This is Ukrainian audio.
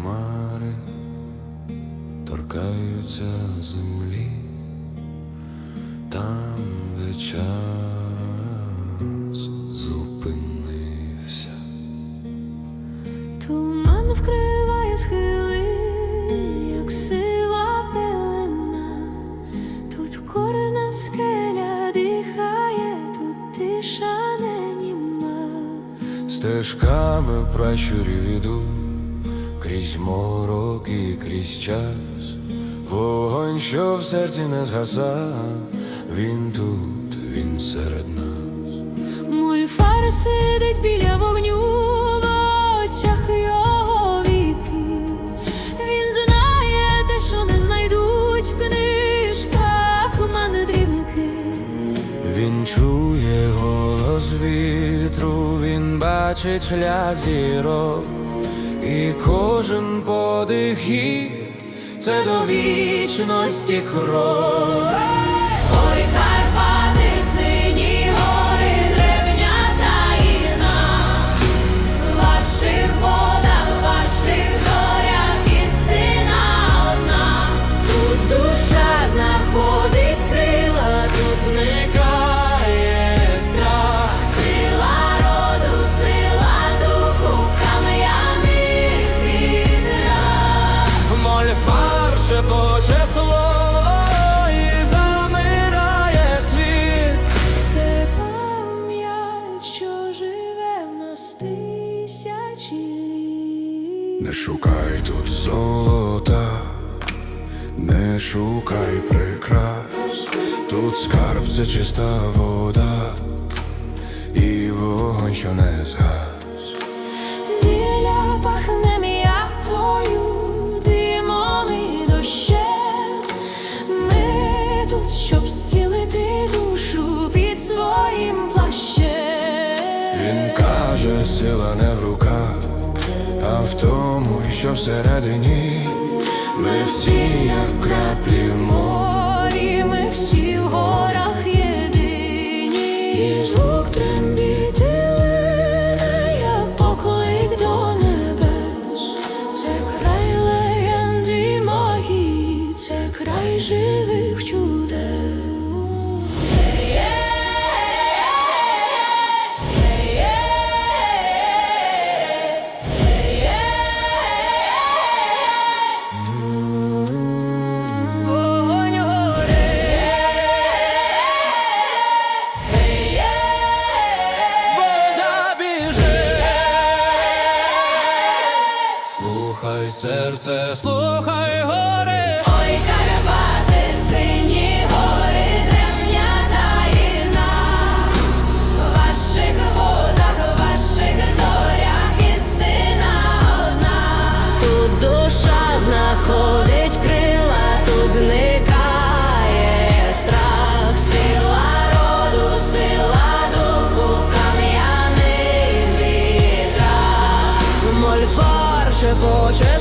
хмари торкаються землі, там, де час зупинився. Туман вкриває схили, як сива пелена, тут кожна скеля дихає, тут тиша нема. Стежками пращурів ідуть крізь морок і крізь час, вогонь, що в серці не згаса, він тут, він серед нас. Мульфар сидить біля вогню в очах його віки. Він знає те, що не знайдуть в книжках мандрівники. Він чує голос вітру, він бачить шлях зірок, і кожен подих – це до вічності крок. Не шукай тут золота, не шукай прикрас, тут скарб це чиста вода, і вогонь, що не згас. Зілля пахне м'ятою, димом і дощем. Ми тут, щоб зцілити душу під своїм плащем. Він каже, сила не в руках, а в тому, що всередині ми всі, як краплі в Серце, слухай гори, ой карабати, сині гори, древня таїна, в ваших водах, в ваших зорях істина одна. Тут душа знаходить крила, тут зникає страх, сила роду, сила духу в кам'яних вітрах. Мольфа. Шепоче